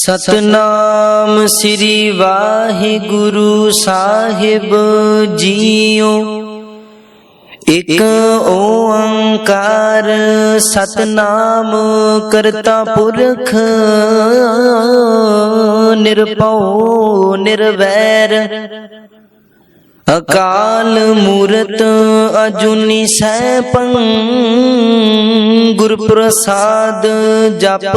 ਸਤਨਾਮ ਸ੍ਰੀ ਵਾਹਿਗੁਰੂ ਸਾਹਿਬ ਜੀਓ। ਇਕ ਓੰਕਾਰ ਸਤਨਾਮ ਕਰਤਾ ਪੁਰਖ, ਨਿਰਭਉ, ਨਿਰਵੈਰ। ਅਕਾਲ ਮੂਰਤ ਅਜੂਨੀ ਸੈਭੰ ਗੁਰ ਪ੍ਰਸਾਦ ਜਪ।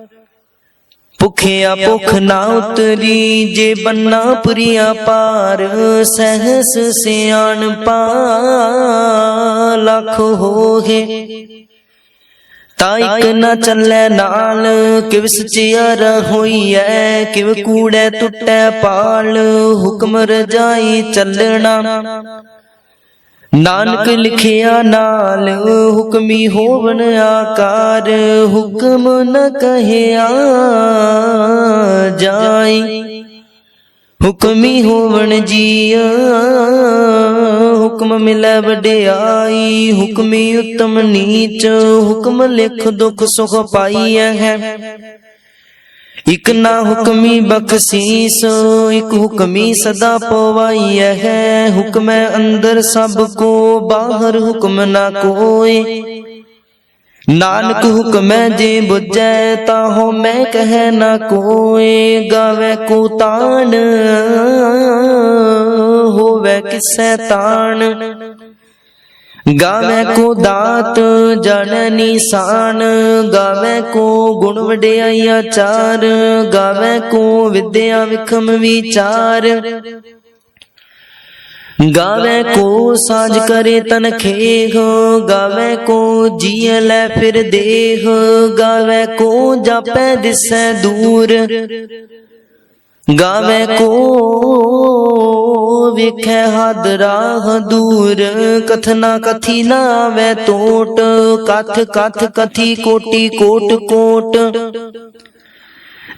ਭੁਖਿਆ ਭੁਖ ਨਾ ਉਤਰੀ, ਜੇ ਬੰਨਾ ਪੁਰੀਆ ਪਾਰ ਸਹਸ ਸਿਆਣ ਪਾ ਲੱਖ ਹੋਗੇ ਤਾਂ ਇਕ ਨਾ ਚੱਲੇ ਨਾਲ, ਕਿਵ ਸਚਿਆਰ ਹੋਈਐ ਕਿਵ ਕੂੜੈ ਟੁੱਟੈ ਪਾਲ, ਹੁਕਮ ਰਜਾਈ ਚੱਲਣਾ। ਨਾਨਕ ਲਿਖਿਆ ਨਾਲ ਹੁਕਮੀ ਹੋਵਣ ਆਕਾਰ, ਹੁਕਮ ਨ ਕਹਿਆ ਜਾਈ। ਹੁਕਮੀ ਹੋਵਨ ਜੀਆ, ਹੁਕਮ ਮਿਲੈ ਵਡਿਆਈ, ਹੁਕਮੀ ਉਤਮ ਨੀਚ, ਹੁਕਮ ਲਿਖ ਦੁਖ ਸੁਖ ਪਾਈਐ ਹੈ। ਇਕ ਨਾ ਹੁਕਮੀ ਬਖਸ਼ੀਸ, ਇਕ ਹੁਕਮੀ ਸਦਾ ਪਵਾਈਐ ਹੈ। ਹੁਕਮੈ ਅੰਦਰ ਸਭ ਕੋ, ਬਾਹਰ ਹੁਕਮ ਨਾ ਕੋਏ ਨਾਨਕ ਹੁਕਮੈ ਜੇ ਬੁਝੈ, ਤਾਹੋ ਮੈਂ ਕਹੈ ਨਾ ਕੋਏ ਗਾਵੇ ਕੋ ਤਾਣ, ਹੋਵੇ ਕਿਸੈ ਤਾਣ। ਗਾਵੇ ਕੋ ਦਾਤ ਜਨ ਨਿਸ਼ਾਨ, ਗਾਵੇ ਕੋ ਗੁਣ ਵਡਿਆਈ ਆਚਾਰ ਗਾਵੇ ਕੋ ਵਿਦਿਆ ਵਿਖਮ ਵਿਚਾਰ। ਗਾਵੇ ਕੋ ਸਾਜ ਕਰੇ ਤਨ ਖੇਹ ਗਾਵੇ ਕੋ ਜੀਅ ਲੈ ਫਿਰ ਦੇਹ ਗਾਵੇ ਕੋ ਜਾਪੈ ਦਿਸੈ ਦੂਰ। ਗਾਵੇ ਕੋ ਵੇਖੈ ਹਦ ਰਾਹ ਦੂਰ, ਕਥਨਾ ਕਥੀ ਨਾ ਆਵੇ ਟੋਟ ਕਥ ਕਥ ਕਥੀ ਕੋਟੀ ਕੋਟ ਕੋਟ।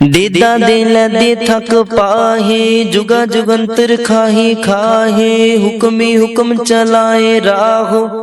ਦੇਦਾ ਦੇ ਲੈ ਦੇ ਥਕ ਪਾਹੇ, ਜੁਗਾ ਜੁਗੰਤਰ ਖਾਹੀ, ਖਾਹੇ, ਹੁਕਮੀ ਹੁਕਮ ਚਲਾਏ ਰਾਹੋ।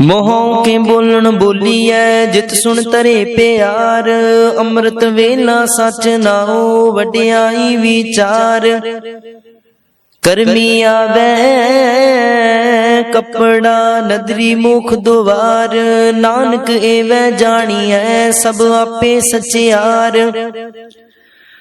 ਮੋਹੋਂ ਕੇ ਬੋਲਣ ਬੋਲੀਐ, ਜਿਤ ਸੁਣ ਤਰੇ ਪਿਆਰ। ਅੰਮ੍ਰਿਤ ਵੇਲਾ ਸਚ ਨਾਉ, ਵਡਿਆਈ ਵਿਚਾਰ। ਕਰਮੀ ਆਵੇ, ਕਪੜਾ ਨਦਰੀ ਮੁਖ ਦੁਆਰ। ਨਾਨਕ ਏਵੈ ਜਾਣੀਐ, ਸਭ ਆਪੇ ਸਚਿਆਰ।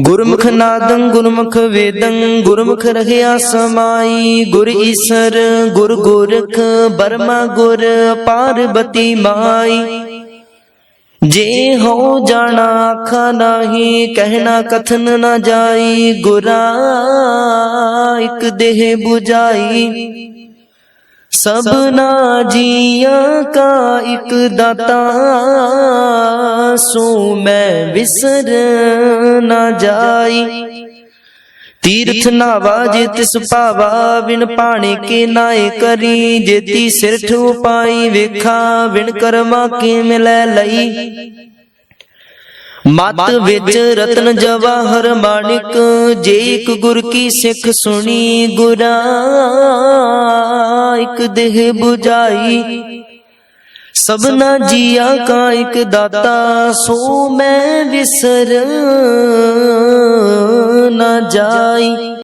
ਗੁਰਮੁਖ ਨਾਦੰ, ਗੁਰਮੁਖ ਵੇਦੰ, ਗੁਰਮੁਖ ਰਹਿਆ ਸਮਾਈ। ਗੁਰ ਈਸਰ, ਗੁਰ ਗੋਰਖ, ਬਰਮਾ ਗੁਰ, ਪਾਰਬਤੀ ਮਾਈ। ਜੇ ਹੋ ਜਾਣਾ ਆਖਾ ਨਾਹੀ, ਕਹਿਣਾ ਕਥਨ ਨਾ ਜਾਈ। ਗੁਰਾ ਇਕ ਦੇਹ 부ਜਾਈ ਸਭਨਾ ਜੀਆਂ ਕਾ ਇਕ ਦਾਤਾ। ਸੋ ਮੈਂ ਵਿਸਰ ਨਾ ਜਾਈ। ਤੀਰਥ ਨਾਵਾ ਜੇ ਤਿਸ ਭਾਵਾ ਵਿਣ ਪਾਣੇ ਕੇ ਨਾਏ ਕਰੀ। ਜੇਤੀ ਸਿਰਠ ਉਪਾਈ ਵੇਖਾ ਵਿਣ ਕਰਮਾ ਕੇ ਮਿਲੈ ਲਈ। ਮਤ ਵਿੱਚ ਰਤਨ ਜਵਾਹਰ ਮਾਣਿਕ ਜੇ ਇੱਕ ਗੁਰ ਕੀ ਸਿੱਖ ਸੁਣੀ ਗੁਰਾ ਇੱਕ ਦੇਹ 부ਜਾਈ ਸਭਨਾ ਜੀਆ ਕਾ ਇੱਕ ਦਾਤਾ ਸੋ ਮੈਂ ਵਿਸਰ ਨਾ ਜਾਈ।